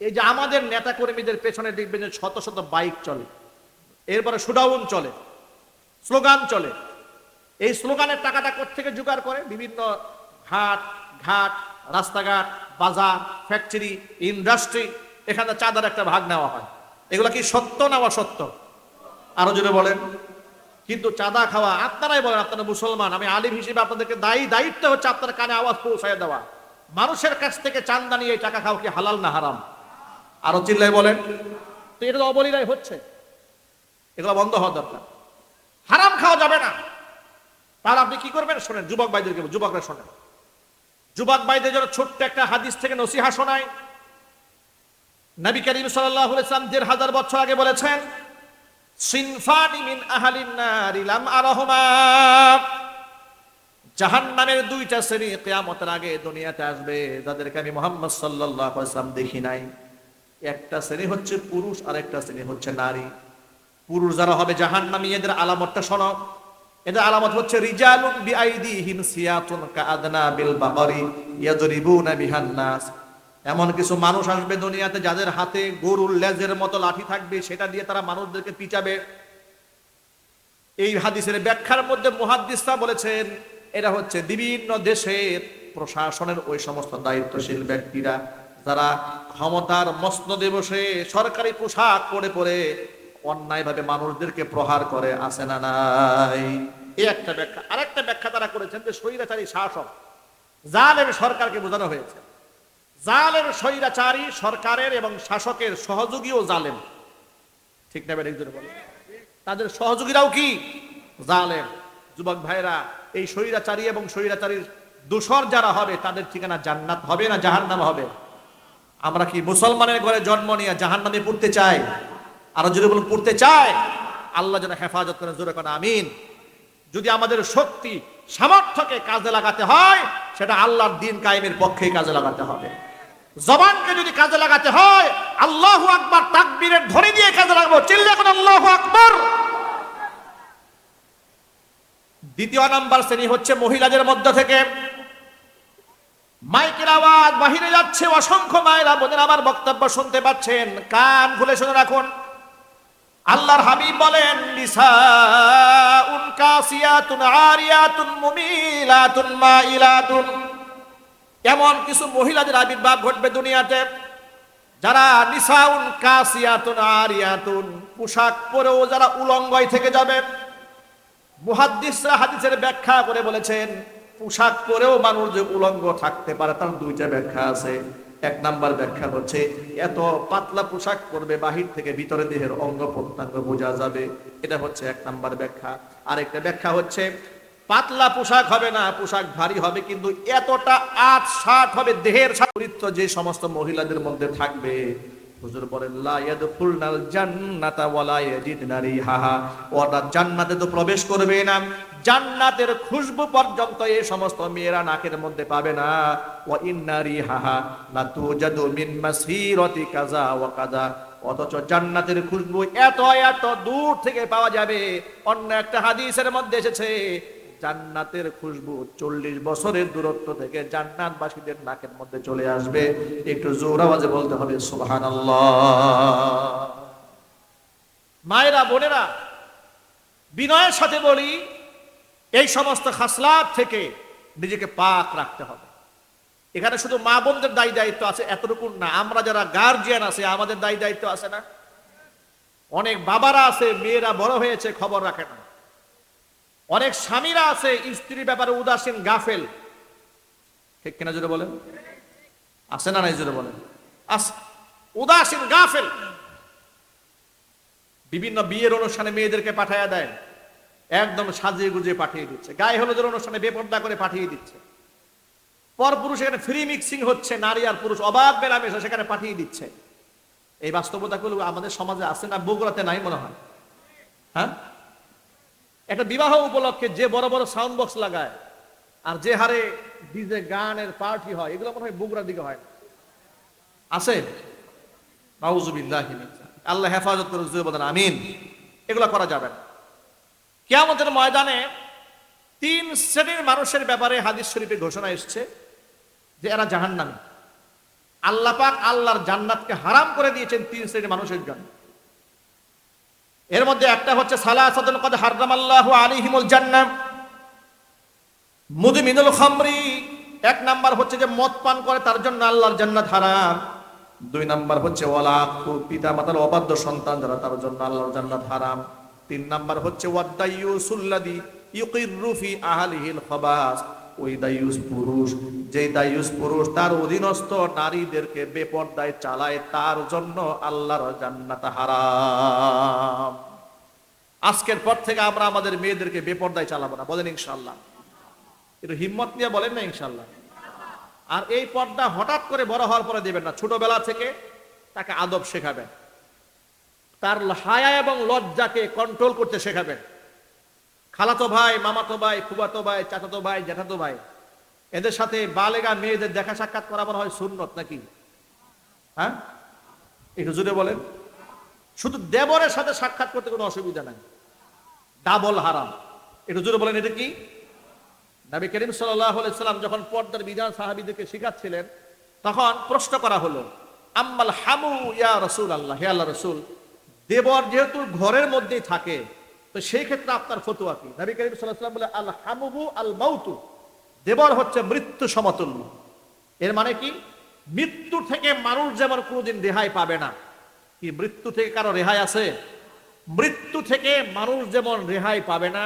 এই যে আমাদের নেতা কর্মীদের পেছনে দেখবেন যে শত শত বাইক চলে, এরপরে শুডাউন চলে, স্লোগান চলে। এই স্লোগানের টাকাটা থেকে জোগাড় করে? বিভিন্ন হাট ঘাট, রাস্তাঘাট, বাজার, ফ্যাক্টরি, ইন্ডাস্ট্রি, এখানে চাঁদার একটা ভাগ নেওয়া হয়। এগুলো কি সত্য না অসত্য? আরও জোরে বলেন। কিন্তু চাঁদা খাওয়া, আপনারাই বলেন, আপনারা মুসলমান, আমি আলিম হিসেবে আপনাদেরকে দায়ী, দায়িত্ব হচ্ছে আপনার কানে আওয়াজ পৌঁছায় দেওয়া। মানুষের কাছ থেকে চান্দা নিয়ে টাকা খাওয়া কি হালাল না হারাম? আরও চিল্লাই বলেন। তো এটা তো অবলীলায় হচ্ছে। এগুলো বন্ধ হওয়া দরকার। হারাম খাওয়া যাবে না। তাহলে আপনি কি করবেন? শোনেন যুবক ভাইদেরকে যুবকরা শোনেন। যুবক ভাইদের জন্য ছোট্ট একটা হাদিস থেকে নসিহা শোনায় নবী করিম সাল্লাল্লাহু আলাইহি সাল্লাম দেড় হাজার বছর আগে বলেছেন সিনফানি মিন আহালিন নারি লাম আরাহুমা। জাহান্নামের দুইটা শ্রেণি কিয়ামতের আগে দুনিয়াতে আসবে। যাদেরকে আমি মোহাম্মদ সাল্লাল্লাহু আলাইহি সাল্লাম দেখি নাই। একটা শ্রেণি হচ্ছে পুরুষ আর একটা শ্রেণি হচ্ছে নারী। পুরুষ যারা হবে জাহান্নামী, এদের আলামতটা শোনো। এদের আলামত হচ্ছে রিজালুন বিআইদিহিম সিয়াতুন কাআদনা বিল বাকরি ইয়াজরিবুনা বিহান এমন কিছু মানুষ আসবে দুনিয়াতে যাদের হাতে গরুর লেজের মতো লাঠি থাকবে, সেটা দিয়ে তারা মানুষদেরকে পিচাবে এই হাদিসের ব্যাখ্যার মধ্যে মুহাদ্দিসরা বলেছেন, এরা হচ্ছে বিভিন্ন দেশের প্রশাসনের ওই সমস্ত দায়িত্বশীল ব্যক্তিরা। যারা ক্ষমতার মসনদে বসে সরকারি পোশাক পরে পরে অন্যায়ভাবে মানুষদেরকে প্রহার করে আসে না নাই? এই একটা ব্যাখ্যা। আরেকটা ব্যাখ্যা তারা করেছেন যে স্বৈরাচারী শাসক, জালেম সরকারকে বোঝানো হয়েছে। জালেম স্বৈরাচারী সরকারের এবং শাসকের সহযোগীও জালেম। ঠিক না বেড়ে বলে। তাদের সহযোগীরাও কি? জালেম। যুবক ভাইরা এই স্বৈরাচারী এবং স্বৈরাচারীর দোষর যারা হবে, তাদের ঠিকানা জান্নাত হবে না জাহান্নাম হবে? আমরা কি মুসলমানের ঘরে জন্ম নিয়ে জাহান্নামে পড়তে চাই? আরও যদি বলুন, পড়তে চাই? আল্লাহ যেন হেফাজত করেন, জোরে করেন, আমিন। যদি আমাদের শক্তি সামর্থ্যকে কাজে লাগাতে হয়, সেটা আল্লাহর দিন কায়েমের পক্ষেই কাজে লাগাতে হবে। জবানকে যদি কাজে লাগাতে হয়, আল্লাহু আকবার তাকবীরের ধরে দিয়ে কাজে লাগাবো। চিল্লে এখন আল্লাহু আকবার। দ্বিতীয় নাম্বার শ্রেণি হচ্ছে মহিলাদের মধ্য থেকে। মাইকের আওয়াজ বাহিরে যাচ্ছে, অসংখ্য মায়েরা বোনের আমার বক্তব্য শুনতে পাচ্ছেন। কান খুলে শুনে রাখুন। আল্লাহর হাবিব বলেন কাসিয়াতুন আরিয়াতুন মাইলাতুন। এমন কিছু মহিলাদের আবির্ভাব ঘটবে দুনিয়াতে, যারা নিসাউন কাসিয়াতুন আরিয়াতুন পোশাক পরেও যারা উলঙ্গয় থেকে যাবে। মুহাদ্দিসরা হাদিসের ব্যাখ্যা করে বলেছেন পোশাক পরেও মানুষ যে উলঙ্গ থাকতে পারে, তার দুইটা ব্যাখ্যা আছে। এক নাম্বার ব্যাখ্যা হচ্ছে, এত পাতলা পোশাক পরবে, বাহির থেকে ভিতরে দেহের অঙ্গ প্রত্যঙ্গ বোঝা যাবে। এটা হচ্ছে এক নাম্বার ব্যাখ্যা। আরেকটা ব্যাখ্যা হচ্ছে, পাতলা পোশাক হবে না, পোশাক ভারী হবে, কিন্তু এতটা আট ষাট হবে, দেহের চরিত্র যে সমস্ত মহিলাদের মধ্যে থাকবে। হুজুর বলেন, লা ইয়াদখুলনাল জান্নাতা ওয়ালা ওরা জান্নাতে তো প্রবেশ করবে না। জান্নাতের খুশবু পর্যন্ত এই সমস্ত মেয়েরা নাকের মধ্যে পাবে না। ওয়া ইন্না রিহাহা লা তুজাদু মিন মাসিরাতি কাযা ওয়া কাযা। অথচ জান্নাতের খুশবু এত এত দূর থেকে পাওয়া যাবে। অন্য একটা হাদিসের মধ্যে এসেছে, জান্নাতের খুশবু চল্লিশ বছরের দূরত্ব থেকে জান্নাতবাসীদের নাকের মধ্যে চলে আসবে। একটু জোর আওয়াজে বলতে হবে সুবহান মায়েরা, বোনেরা, বিনয়ের সাথে বলি এই সমস্ত খাসলাত থেকে নিজেকে পাক রাখতে হবে। এখানে শুধু মা বোনদের দায়ী দায়িত্ব আছে এতটুকু না। আমরা যারা গার্জিয়ান আছে, আমাদের দায়ী দায়িত্ব আছে না? অনেক বাবারা আছে, মেয়েরা বড় হয়েছে, খবর রাখে না। অনেক স্বামীরা আছে, স্ত্রীর ব্যাপারে উদাসীন, গাফেল। ঠিক কিনা জুড়ে বলেন? আছে না নাই জুড়ে বলেন? উদাসীন, গাফেল। বিভিন্ন বিয়ের অনুষ্ঠানে মেয়েদেরকে পাঠাইয়া দেয় একদম সাজিয়ে গুজিয়ে পাঠিয়ে দিচ্ছে। গায়ে হলুদের অনুষ্ঠানে বেপর্দা করে পাঠিয়ে দিচ্ছে। পর পুরুষ এখানে ফ্রি মিক্সিং হচ্ছে, নারী আর পুরুষ অবাধ মেলামেশা সেখানে পাঠিয়ে দিচ্ছে। এই বাস্তবতাগুলো আমাদের সমাজে আছে না? বগুড়াতে নাই মনে হয়। হ্যাঁ? একটা বিবাহ উপলক্ষে যে বড় বড় সাউন্ড বক্স লাগায়, আর যে হারে ডিজে গানের পার্টি হয়, এগুলো মনে হয় বগুড়ার দিকে হয় আছে? আল্লাহ হেফাজত করে আমিন। এগুলো করা যাবে না। কিয়ামতের ময়দানে তিন শ্রেণির মানুষের ব্যাপারে হাদিস শরীফে ঘোষণা এসছে যে এরা জাহান্নামী। আল্লাহ পাক আল্লাহর জান্নাতকে হারাম করে দিয়েছেন তিন শ্রেণির মানুষের জন্য। এর মধ্যে একটা হচ্ছে সালাসাতুন কদ হারাম আল্লাহ আলাইহিমুল জান্নাম মুদমিনুল খামরি। এক নাম্বার হচ্ছে যে, মদ পান করে তার জন্য আল্লাহর জান্নাত হারাম। দুই নাম্বার হচ্ছে ওয়ালাকু পিতা মাতার অবাধ্য সন্তান যারা তার জন্য আল্লাহর জান্নাত হারাম। তিন নাম্বার হচ্ছে ওয়াদ্দাইয়ুসুল্লাদি ইউকিররু ফি আহলিহিল খাবাস। ওই দায়ুস পুরুষ যে দায়ুস পুরুষ তার অধীনস্থ নারীদেরকে বেপর্দায় চালায়, তার জন্য আল্লাহর জান্নাত হারাম। আজকের পর থেকে আমরা আমাদের মেয়েদেরকে বেপর্দায় চালাবো না, বলেন ইনশাল্লাহ একটু হিম্মত নিয়ে বলেন না ইনশাল্লাহ আর এই পর্দা হঠাৎ করে বড় হওয়ার পরে দেবেন না, ছোটবেলা থেকে তাকে আদব শেখাবেন। তার হায়া এবং লজ্জাকে কন্ট্রোল করতে শেখাবেন খালাতো ভাই, মামাতো ভাই ফুবাতো ভাই, চাচাতো ভাই, জ্যাঠাতো ভাই, এদের সাথে বালেগা মেয়েদের দেখা সাক্ষাৎ করা মনে হয় সুন্নত নাকি? হ্যাঁ? একটু জুড়ে বলেন। শুধু দেবরের সাথে সাক্ষাৎ করতে কোনো অসুবিধা নাই। ডাবল হারাম। একটু জুড়ে বলেন, এটা কি? নবী করিম সাল্লাম যখন পর্দার বিধান সাহাবিদেরকে শিখাচ্ছিলেন, তখন প্রশ্ন করা হলো, আম্মাল হামু ইয়া রসুল আল্লাহ হে আল্লাহ রসুল দেবর যেহেতু ঘরের মধ্যেই থাকে, তো সেই ক্ষেত্রে আপনার ফতুয়া কি? নবী করিম সাল্লাম বলে আল হামুবু আল মাউতু দেবর হচ্ছে মৃত্যু সমতুল্য। এর মানে কি? মৃত্যু থেকে মানুষ যেমন কোনোদিন রেহাই পাবে না, কি মৃত্যু থেকে কারও রেহাই আছে? মৃত্যু থেকে মানুষ যেমন রেহাই পাবে না,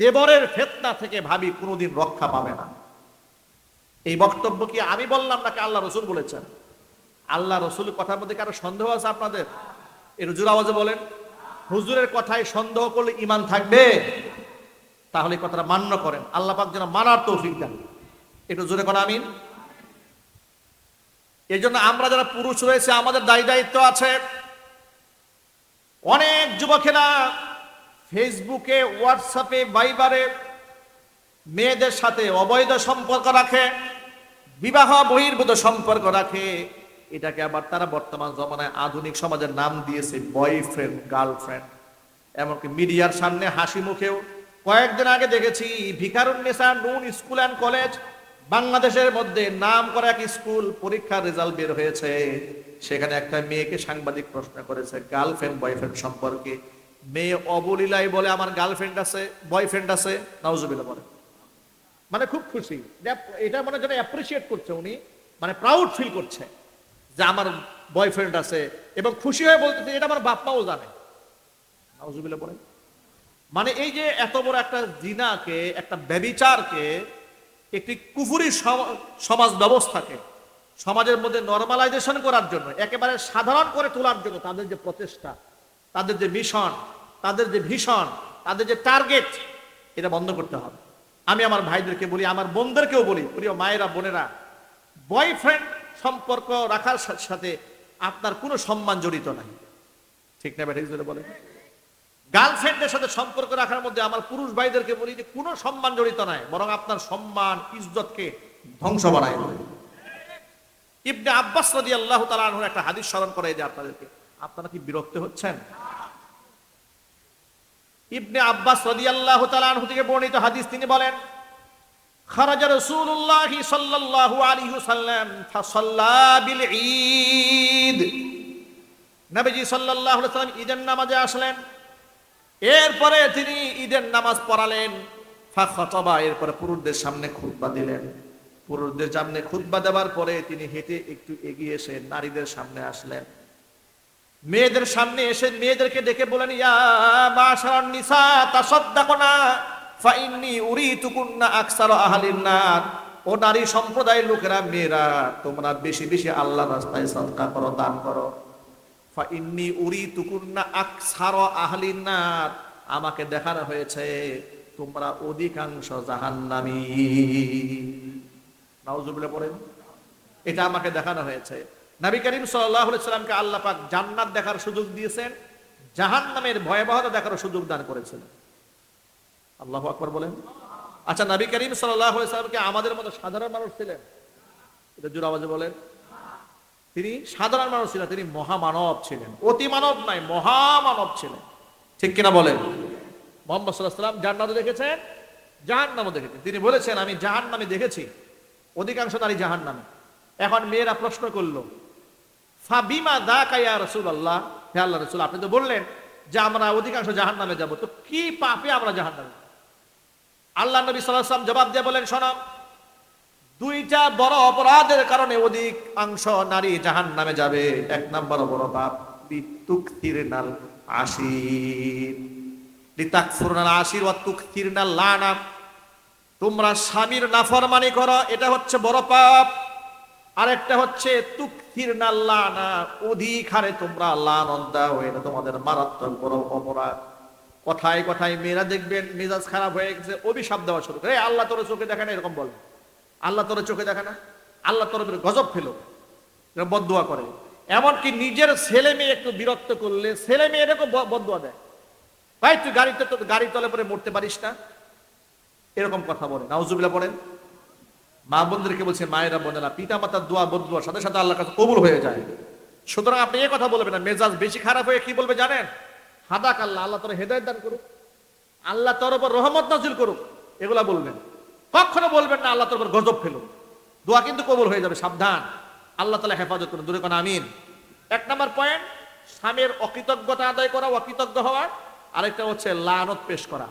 দেবরের ফেতনা থেকে ভাবি কোনোদিন রক্ষা পাবে না। এই বক্তব্য কি আমি বললাম নাকি আল্লাহ রসুল বলেছেন? আল্লাহ রসুল কথার মধ্যে কারও সন্দেহ আছে আপনাদের? এর জোর আওয়াজে বলেন। হুজুরের কথায় সন্দেহ করলে ইমান থাকবে? তাহলে কথাটা মান্য করেন। আল্লাহ পাক যেন মানার তৌফিক দেন। একটু জোরে করা আমিন। এই জন্য আমরা যারা পুরুষ রয়েছে, আমাদের দায়ী দায়িত্ব আছে অনেক যুবকেরা ফেসবুকে, হোয়াটসঅ্যাপে বাইবারে মেয়েদের সাথে অবৈধ সম্পর্ক রাখে, বিবাহ বহির্ভূত সম্পর্ক রাখে। এটাকে আবার তারা বর্তমান জমানায় আধুনিক সমাজের নাম দিয়েছে বয়ফ্রেন্ড গার্লফ্রেন্ড এমনকি মিডিয়ার সামনে হাসি মুখেও কয়েকদিন আগে দেখেছি ভিকারুন্নেসা নুন স্কুল অ্যান্ড কলেজ বাংলাদেশের মধ্যে নাম করা এক স্কুল পরীক্ষার রেজাল্ট বের হয়েছে। সেখানে একটা মেয়েকে সাংবাদিক প্রশ্ন করেছে গার্লফ্রেন্ড বয়ফ্রেন্ড সম্পর্কে মেয়ে অবলীলাই বলে আমার গার্লফ্রেন্ড আছে বয়ফ্রেন্ড আছে? নাউজুবিল্লাহ বলে। মানে খুব খুশি। এটা মনে যেন অ্যাপ্রিসিয়েট করছে উনি মানে প্রাউড ফিল করছে। যে আমার বয়ফ্রেন্ড আছে এবং খুশি হয়ে বলতেছে এটা আমার বাপ্পাও জানে। নাউজুবিল্লাহ বলেন মানে এই যে এত বড় একটা জিনাকে একটা ব্যবিচারকে একটি কুফুরি সম- সমাজ ব্যবস্থাকে সমাজের মধ্যে নর্মালাইজেশন করার জন্য একেবারে সাধারণ করে তোলার জন্য তাদের যে প্রচেষ্টা তাদের যে মিশন তাদের যে ভীষণ তাদের যে টার্গেট এটা বন্ধ করতে হবে। আমি আমার ভাইদেরকে বলি আমার বোনদেরকেও বলি প্রিয় মায়েরা বোনেরা বয়ফ্রেন্ড সম্পর্ক রাখার সা- সাথে আপনার কোনো সম্মান জড়িত নাই। ঠিক না ব্যাঠিক জোরে বলেন। গার্লফ্রেন্ডের সাথে সম্পর্ক রাখার মধ্যে আমার পুরুষ ভাইদেরকে বলি যে, কোনো সম্মান জড়িত নাই, বরং আপনার সম্মান, ইজ্জতকে ধ্বংস বানায় ইবনে আব্বাস রাদি আল্লাহ তালাহুর একটা হাদিস স্মরণ করে যে আপনাদেরকে। আপনারা কি বিরক্ত হচ্ছেন? ইবনে আব্বাস রাদি আল্লাহ তালাহু থেকে বর্ণিত হাদিস তিনি বলেন আলাইহি ওয়াসাল্লাম ফাসাল্লা বিল ঈদ। নবীজি সাল্লাল্লাহু আলাইহি ওয়াসাল্লাম ঈদের নামাজে আসলেন। এরপরে তিনি ঈদের নামাজ পড়ালেন। এরপরে পুরুষদের সামনে খুতবা দিলেন। পুরুষদের সামনে খুতবা দেওয়ার পরে তিনি হেঁটে একটু এগিয়ে এসে নারীদের সামনে আসলেন। মেয়েদের সামনে এসে মেয়েদেরকে ডেকে বলেন ইয়া মাশারান নিসা, তাসাদদাকুনা। ফাইন্নি উরিতুকুন্না আকসার আহলিন নার। ও নারী সম্প্রদায়ের লোকেরা, মেয়েরা, তোমরা বেশি বেশি আল্লাহ রাস্তায় সদকা করো, দান করো। ফাইন্নি উরিতুকুন্না আকসার আহলিন নার। আমাকে দেখানো হয়েছে, তোমরা অধিকাংশ জাহান্নামী। নাউজুবিল্লাহ পড়েন। এটা আমাকে দেখানো হয়েছে। নবী করিম আলাইহি সাল্লামকে আল্লাহ পাক জান্নাত দেখার সুযোগ দিয়েছেন, জাহান্নামের ভয়াবহতা দেখার সুযোগ দান করেছেন। আল্লাহু আকবার বলেন। আচ্ছা নবী করিম সাল্লাল্লাহু সাল্লামকে আমাদের মতো সাধারণ মানুষ ছিলেন? এটা জোর আওয়াজে বলেন। তিনি সাধারণ মানুষ ছিলেন, তিনি মহামানব ছিলেন। অতি মানব নাই, মহামানব ছিলেন। ঠিক কিনা বলেন? মোহাম্মদ সাল্লাহ সাল্লাম জান্নাতও দেখেছেন? জাহান্নামও দেখেছেন। তিনি বলেছেন, আমি জাহান্নামে দেখেছি। অধিকাংশ নারী জাহান্নামে। এখন মেয়েরা প্রশ্ন করল, ফাবিমা দা কাইয়া রসুল আল্লাহ হে আল্লাহ রসুল, আপনি তো বললেন যে আমরা অধিকাংশ জাহান নামে যাব। তো কি পাপে আমরা জাহান নামে আল্লাহ নবী সাল্লাম জবাব দিয়ে বলেন শোনাম দুইটা বড় অপরাধের কারণে অধিক অংশ নারী জাহান নামে যাবে। এক নম্বর বড় পাপ বিতুক্তির নাল আশির। তুকতিরনাল লানা। তোমরা স্বামীর নাফরমানি করো, এটা হচ্ছে বড় পাপ। আরেকটা হচ্ছে তুকতির লানা, অধিক হারে তোমরা দাও, এটা তোমাদের মারাত্মক বড় অপরাধ। কথায় কথায় মেয়েরা দেখবেন মেজাজ খারাপ হয়ে গেছে, অভিশাপ দেওয়া শুরু করে। আল্লাহ তোর চোখে দেখে না, এরকম বলে। আল্লাহ তোর চোখে দেখে না? আল্লাহ তোর গজব ফেলো। বদুয়া করে। এমনকি নিজের ছেলে মেয়ে একটু বিরক্ত করলে ছেলে মেয়ে এরকম ব- বদুয়া দেয়। ভাই, তুই গাড়িতে তো গাড়ি তলে পরে মরতে পারিস না। এরকম কথা বলে। নাউজুবিল্লাহ পড়েন। মা বোনদেরকে বলছে, মায়েরা বোনেরা পিতা মাতার দোয়া বদুয়ার সাথে সাথে আল্লাহ কাছে কবুল হয়ে যায়। সুতরাং আপনি এ কথা বলবেন না। মেজাজ বেশি খারাপ হয়ে কি বলবে জানেন? হাদাক আল্লাহ আল্লাহ তোর হেদায়ত দান করুক। আল্লাহ তোর উপর রহমত নাজিল করুক। এগুলা বলবেন। কখনো বলবেন না, আল্লাহ তোর উপর গজব ফেলুক। দোয়া কিন্তু কবুল হয়ে যাবে, সাবধান। আল্লাহ তালা হেফাজত করুন। দূরে কোন আমিন। এক নম্বর পয়েন্ট, স্বামীর অকৃতজ্ঞতা আদায় করা, অকৃতজ্ঞ হওয়া। আরেকটা হচ্ছে লানত পেশ করা।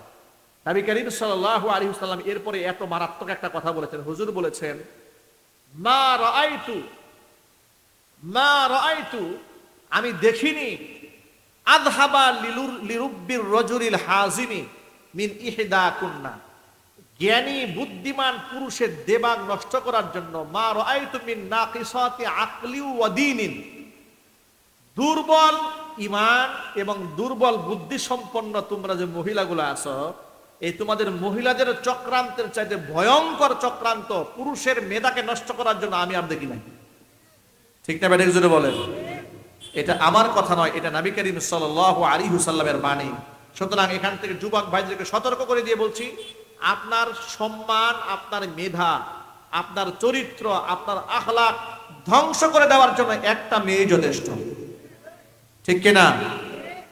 নবী করিম সাল্লাল্লাহু আলাইহি সাল্লাম এরপরে এত মারাত্মক একটা কথা বলেছেন। হুজুর বলেছেন, মা রাআইতু মা রাআইতু, আমি দেখিনি আযহাবা লিলুর লিরুব্বির রজুলিল হাজিমি মিন ইহদা কুন্না জ্ঞানী, বুদ্ধিমান পুরুষের দেবাগ নষ্ট করার জন্য মা রাআইতু মিন নাকিসাতি আকলি ওয়া দীনিন। দুর্বল ইমান এবং দুর্বল বুদ্ধি সম্পন্ন তোমরা যে মহিলাগুলো আছো, এই তোমাদের মহিলাদের চক্রান্তের চাইতে ভয়ঙ্কর চক্রান্ত পুরুষের মেধাকে নষ্ট করার জন্য আমি আর দেখি নাই। ঠিক না ব্যাটারি জোরে বলেন। এটা আমার কথা নয়, এটা নবী করিম সাল্লাহ আলী হুসাল্লামের বাণী। সুতরাং এখান থেকে যুবক ভাইদেরকে সতর্ক করে দিয়ে বলছি, আপনার সম্মান, আপনার মেধা, আপনার চরিত্র, আপনার আখলাক ধ্বংস করে দেওয়ার জন্য একটা মেয়ে যথেষ্ট। ঠিক কিনা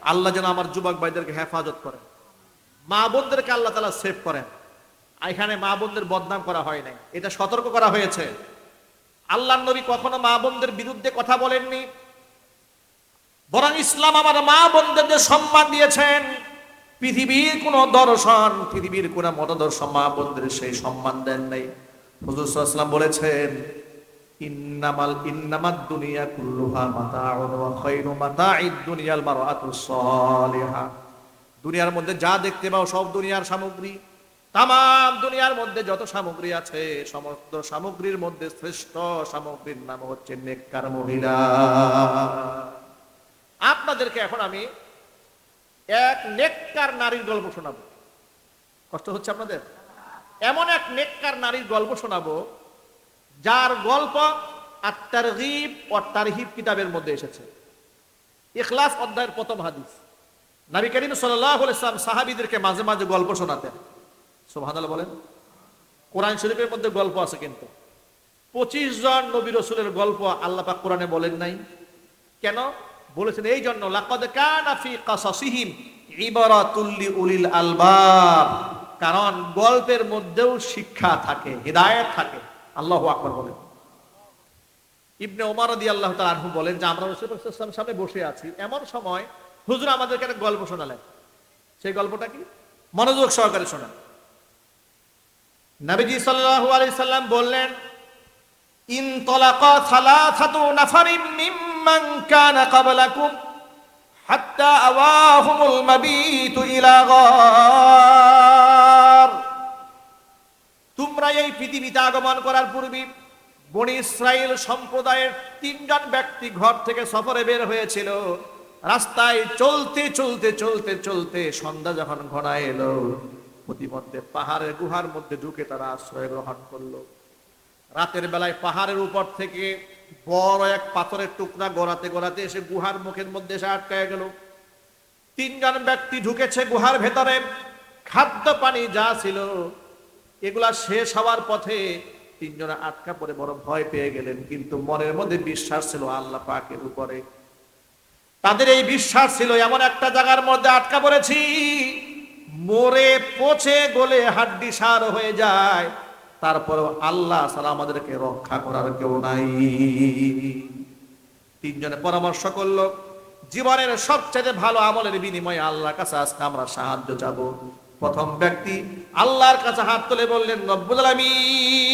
আল্লাহ যেন আমার যুবক ভাইদেরকে হেফাজত করেন। মা বোনদেরকে আল্লাহ তালা সেভ করেন। এখানে মা বোনদের বদনাম করা হয় নাই। এটা সতর্ক করা হয়েছে। আল্লাহ নবী কখনো মা বোনদের বিরুদ্ধে কথা বলেননি। বরং ইসলাম আমার মা বোনদের সম্মান দিয়েছেন। পৃথিবীর কোন দর্শন, পৃথিবীর কোন মতদর্শন মা বোনদের সেই সম্মান দেন নাই। হুজুর বলেছেন, ইন্নামাল, ইন্নামাদ দুনিয়া কুল্লুহা মাতাউন ওয়া খায়রু মাতাঈদ দুনিয়াল মারআতুস সালিহা। দুনিয়ার মধ্যে যা দেখতে পাও সব দুনিয়ার সামগ্রী। তাম দুনিয়ার মধ্যে যত সামগ্রী আছে, সমস্ত সামগ্রীর মধ্যে শ্রেষ্ঠ সামগ্রীর নাম হচ্ছে নেককার মহিলা। আপনাদেরকে এখন আমি এক নেককার নারীর গল্প শোনাবো। কষ্ট হচ্ছে আপনাদের? এমন এক নেককার নারীর গল্প শোনাবো, যার গল্প আর তারগিব ও তারহিব কিতাবের মধ্যে এসেছে। ইখলাস অধ্যায়ের প্রথম হাদিস। নবী করিম সাল্লাম সাহাবীদেরকে মাঝে মাঝে গল্প শোনাতেন। সুবহানাল্লাহ বলেন, কোরআন শরীফের মধ্যে গল্প আছে কিন্তু। পঁচিশ জন নবী রসুলের গল্প আল্লাহ পাক কোরআনে বলেন নাই। কেন? বলেছেন এই জন্য লাকাদ কানা কাসাসিহিম ইবারাতুল লিউলিল আলবাব। কারণ গল্পের মধ্যেও শিক্ষা থাকে, হিদায়াত থাকে। আল্লাহু আকবার বলেন। ইবনে ওমর রাদি আল্লাহ আনহু বলেন যে, আমরা রাসূলুল্লাহ সামনে বসে আছি। এমন সময় হুজুর আমাদেরকে একটা গল্প শোনালেন। সেই গল্পটা কি? মনোযোগ সহকারে শোনান। নবীজি সাল্লাল্লাহু আলাইহি সাল্লাম বললেন, ইন তলাকা সালাসাতু নাফারিন মিম্মান কানা ক্বাবলাকুম হাত্তা আওয়াহুমুল মাবিতু ইলা গার। তোমরা এই পৃথিবীতে আগমন করার পূর্বে বনি ইসরায়েল সম্প্রদায়ের তিনজন ব্যক্তি ঘর থেকে সফরে বের হয়েছিল। রাস্তায় চলতে চলতে চলতে চলতে সন্ধ্যা যখন ঘনায় এলো, প্রতিমধ্যে পাহাড়ের গুহার মধ্যে ঢুকে তারা আশ্রয় গ্রহণ করল। রাতের বেলায় পাহাড়ের উপর থেকে বড় এক পাথরের টুকরা গড়াতে গড়াতে এসে গুহার মুখের মধ্যে এসে আটকায় গেল। তিনজন ব্যক্তি ঢুকেছে গুহার ভেতরে। খাদ্য পানি যা ছিল, এগুলা শেষ হওয়ার পথে তিনজনে আটকা পড়ে বড় ভয় পেয়ে গেলেন। কিন্তু মনের মধ্যে বিশ্বাস ছিল আল্লাহ পাকের উপরে। তাদের এই বিশ্বাস ছিল, এমন একটা জায়গার মধ্যে আটকা পড়েছি, মরে পচে গলে হাড্ডি সার হয়ে যায়। তারপরেও আল্লাহ ছাড়া আমাদেরকে রক্ষা করার কেউ নাই। তিনজনে পরামর্শ করল, জীবনের সবচেয়ে ভালো আমলের বিনিময়ে আল্লাহর কাছে আজকে আমরা সাহায্য চাবো। প্রথম ব্যক্তি, আল্লাহর কাছে হাত তুলে বললেন, রব্বুল আলামিন।